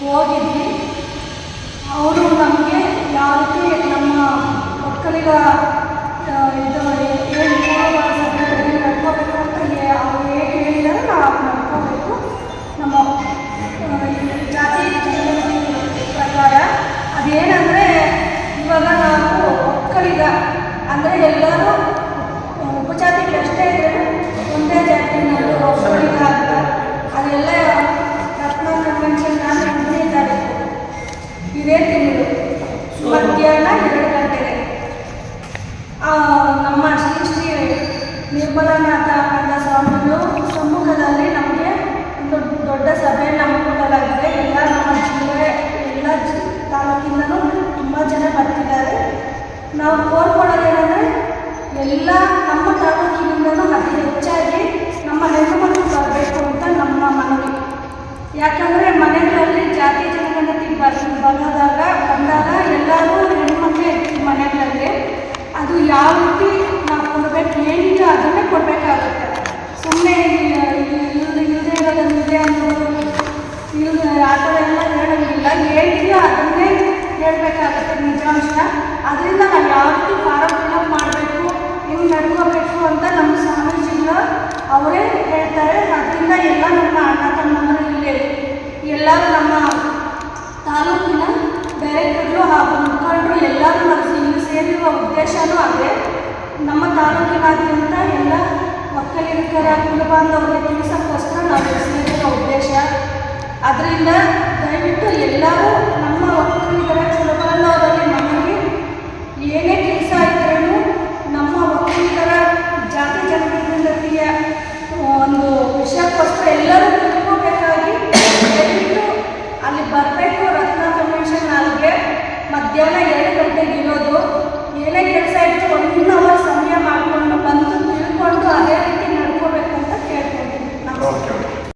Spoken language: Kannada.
ಹೋಗಿದ್ವಿ. ಅವರು ನಮಗೆ ಯಾವ ರೀತಿ ನಮ್ಮ ಮಕ್ಕಳಿಗ ಇದು ಏನು ನಡ್ಕೋಬೇಕು ಅಂತ ಅವ್ರು ಹೇಗೆ ಹೇಳಿದಾರೆ ನಾವು ನಡ್ಕೋಬೇಕು. ನಮ್ಮ ಜಾತಿ ಪ್ರಕಾರ. ಅದೇನಂದರೆ ಇವಾಗ ನಾವು ಮಕ್ಕಳಿಗ ಅಂದರೆ ಎಲ್ಲರೂ ನಿರ್ಮಲಾನಾಥ ಅಂತ ಸ್ವಾಮಿಗಳು, ಸಮ್ಮುಖದಲ್ಲಿ ನಮಗೆ ದೊಡ್ಡ ಸಭೆಯನ್ನು ಹಮ್ಮಿಕೊಳ್ಳಲಾಗಿದೆ ಎಲ್ಲ ನಮ್ಮ ಜಿಲ್ಲೆ ಎಲ್ಲ ತಾಲೂಕಿಂದನೂ ತುಂಬ ಜನ ಬರ್ತಿದ್ದಾರೆ. ನಾವು ಕೋರ್ಕೊಳ್ಳೋದೇನೆಂದರೆ, ಎಲ್ಲ ನಮ್ಮ ತಾಲೂಕಿನಿಂದನೂ ಅತಿ ಹೆಚ್ಚಾಗಿ ನಮ್ಮ ಹೆಣ್ಣು ಮಕ್ಕಳು ಬರಬೇಕು ಅಂತ ನಮ್ಮ ಮನವಿ. ಯಾಕಂದರೆ ಮನೆಗಳಲ್ಲಿ ಜಾತಿ ಜನಗಣತಿ ಬರ್, ಬರೋದಾಗ, ಬಂದಾಗ ಎಲ್ಲರೂ ಹೆಣ್ಮಕ್ಳೇ ಇರ್ತೀವಿ ಮನೆಗಳಲ್ಲಿ. ಅದು ಯಾವ ಅದನ್ನೇ ಕೊಡಬೇಕಾಗುತ್ತೆ. ಸುಮ್ಮನೆ ಇಲ್ಲದೆ ಇಲ್ಲದೆ ಇರೋದನ್ನು ಇದೆ ಅನ್ನೋದು ಇಲ್ಲದೆ ಆ ಥರ ಎಲ್ಲ ಹೇಳೋದಿಲ್ಲ. ಏನಿದೆಯೋ ಅದನ್ನೇ ಹೇಳಬೇಕಾಗುತ್ತೆ ನಿಜಾಂಶ. ಅದರಿಂದ ನಾವು ಯಾವ ರೀತಿ ಫಾರಮ್ ಫಿಲಪ್ ಮಾಡಬೇಕು ಹಿಂಗೆ ನಡ್ಕೋಬೇಕು ಅಂತ ನಮ್ಮ ಸ್ವಾಮೀಜಿಗಳು ಅವರೇ ಹೇಳ್ತಾರೆ. ಅದರಿಂದ ಎಲ್ಲ ನಮ್ಮ ಅಣ್ಣ ತಮ್ಮಂದರು ಇಲ್ಲೇ ಎಲ್ಲರೂ ನಮ್ಮ ತಾಲೂಕಿನ ಡೈರೆಕ್ಟರ್ಗಳು ಹಾಗೂ ಮುಖಂಡರು ಎಲ್ಲರೂ ನಾವು ಸೇರಿರುವ ಉದ್ದೇಶನೂ ಅದೇ. ನಮ್ಮ ತಾಲೂಕಿನಾದ್ಯಂತ ಎಲ್ಲ ಒಕ್ಕಲಿಗರ ಕುಲಬಾಂಧವರಿಗೆ ತಿಳಿಸೋಕ್ಕೋಸ್ಕರ ನಾವು ಸೇರಿರುವ ಉದ್ದೇಶ ಅದರಿಂದ ದಯವಿಟ್ಟು ಎಲ್ಲರೂ ನಮ್ಮ ಒಕ್ಕಲಿಗರ ಕುಲಬಾಂಧವರಲ್ಲಿ ನಮಗೆ ಏನೇ ಕೆಲಸ ಇದ್ರೂ ನಮ್ಮ ಒಕ್ಕಲಿಗರ ಜಾತಿ ಜನಪ್ರತಿನಿಧಿಯ ಒಂದು ವಿಷಯಕ್ಕೋಸ್ಕರ ಎಲ್ಲರೂ